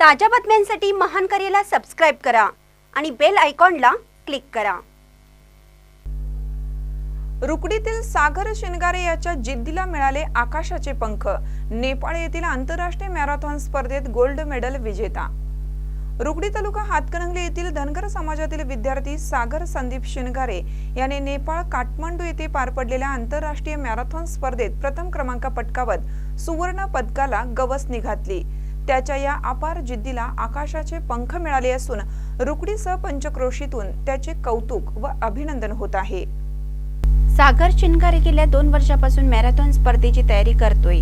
ताज्या बातम्यांसाठी महान करेला सबस्क्राईब करा आणि बेल आयकॉनला क्लिक करा. रुकडीतील सागर शिनगारे याच्या जिद्दीला मिळाले आकाशाचे पंख. नेपाळ येथील आंतरराष्ट्रीय मॅरेथॉन स्पर्धेत गोल्ड मेडल विजेता. रुकडी तालुका हातकणंगले येथील धनगर समाजातील विद्यार्थी सागर संदीप शिनगारे याने नेपाळ काठमांडू येथे पार पडलेल्या आंतरराष्ट्रीय मॅरेथॉन स्पर्धेत प्रथम क्रमांक पटकावत सुवर्ण पदकाला गवस निघातली त्याच्या या अपार जिद्दीला आकाशाचे पंख मिळाले असून रुकडीसह पंचक्रोशीतून त्याचे कौतुक व अभिनंदन होत आहे. सागर शिनगारे गेल्या दोन वर्षापासून मॅरेथॉन स्पर्धेची तयारी करतोय.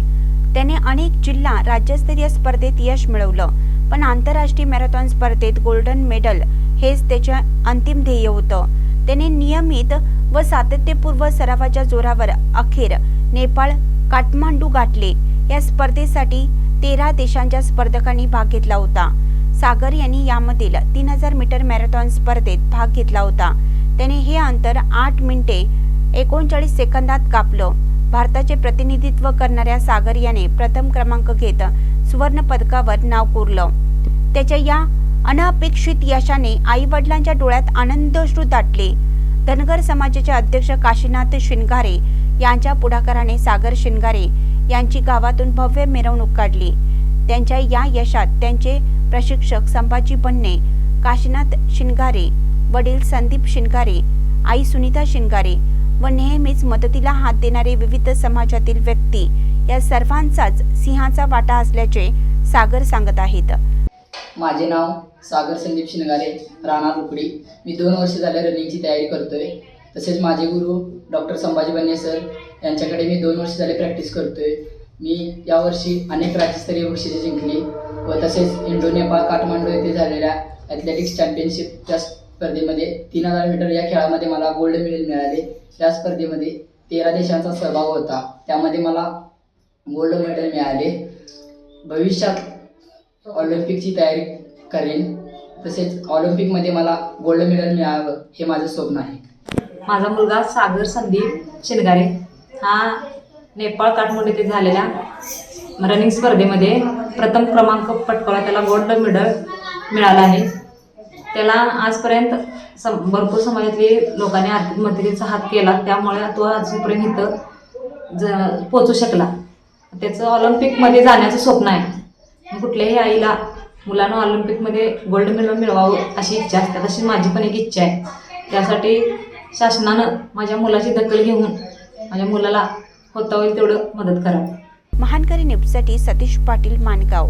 त्याने अनेक जिल्हा राज्यस्तरीय स्पर्धेत यश मिळवलं पण आंतरराष्ट्रीय मॅरेथॉन स्पर्धेत गोल्डन मेडल हेच त्याचे अंतिम ध्येय होतं. त्याने नियमित व सातत्यपूर्व सरावाच्या जोरावर अखेर नेपाळ काठमांडू गाठले. या स्पर्धेसाठी तेरा देशांच्या स्पर्धकांनी भाग घेतला होता. सागर यांनी यामधील तीन हजार मीटर मॅरेथॉन स्पर्धेत भाग घेतला होता. त्याने हे अंतर आठ मिनिटे एकोणचाळीस सेकंदात कापलं. भारताचे प्रतिनिधित्व करणाऱ्या सागर याने प्रथम क्रमांक घेत सुवर्ण पदकावर नाव कोरलं. त्याच्या या अनपेक्षित यशाने आई वडिलांच्या डोळ्यात आनंदश्रू दाटले. धनगर समाजाचे अध्यक्ष काशीनाथ शिनगारे यांच्या पुढाकाराने सागर शिनगारे यांची गावातून भव्य मिरवणूक काढली. त्यांच्या या यशात त्यांचे प्रशिक्षक संभाजी बन्ने काशीनाथ शिंगारे वडील संदीप शिंगारे आई सुनीता शिंगारे व नेहमीच मदतीला हात देणारे विविध समाजातील व्यक्ती या सर्वांचाच सिंहाचा वाटा असल्याचे सागर सांगत आहेत. माझे नाव सागर संदीप शिंगारे राणा रुकडी मी दोन वर्ष झाले रनिंगची तयारी करतोय. तसेच माझे गुरु डॉक्टर संभाजी बन्ने सर यांच्याकडे मी दोन वर्ष झाले प्रॅक्टिस करतोय. मी यावर्षी अनेक राज्यस्तरीय बक्षिसे जिंकली व तसेच इंडो नेपाळ काठमांडू येथे झालेल्या ॲथलेटिक्स चॅम्पियनशिपच्या स्पर्धेमध्ये तीन हजार मीटर या खेळामध्ये मला गोल्ड मेडल मिळाले. या स्पर्धेमध्ये तेरा देशांचा सहभाग होता. त्यामध्ये मला गोल्ड मेडल मिळाले. भविष्यात ऑलिम्पिकची तयारी करेन. तसेच ऑलिम्पिकमध्ये मला गोल्ड मेडल मिळावं हे माझं स्वप्न आहे. माझा मुलगा सागर संदीप शिनगारे हा नेपाळ काठमांडू येथे झालेल्या रनिंग स्पर्धेमध्ये प्रथम क्रमांक पटकावला. त्याला गोल्ड मेडल मिळाला आहे. त्याला आजपर्यंत सम भरपूर समाजातली लोकांनी आर्थिक मदतीचा हात केला. त्यामुळे तो अजूनपर्यंत इथं ज पोचू शकला. त्याचं ऑलिम्पिकमध्ये जाण्याचं स्वप्न आहे. कुठल्याही आईला मुलांना ऑलिम्पिकमध्ये गोल्ड मेडल मिळवावं अशी इच्छा असते. तशी माझी पण एक इच्छा आहे. त्यासाठी शासनानं माझ्या मुलाची दखल घेऊन माझ्या मुलाला होता होईल तेवढं मदत करा. महानकरी न्यूजसाठी सतीश पाटील मानगाव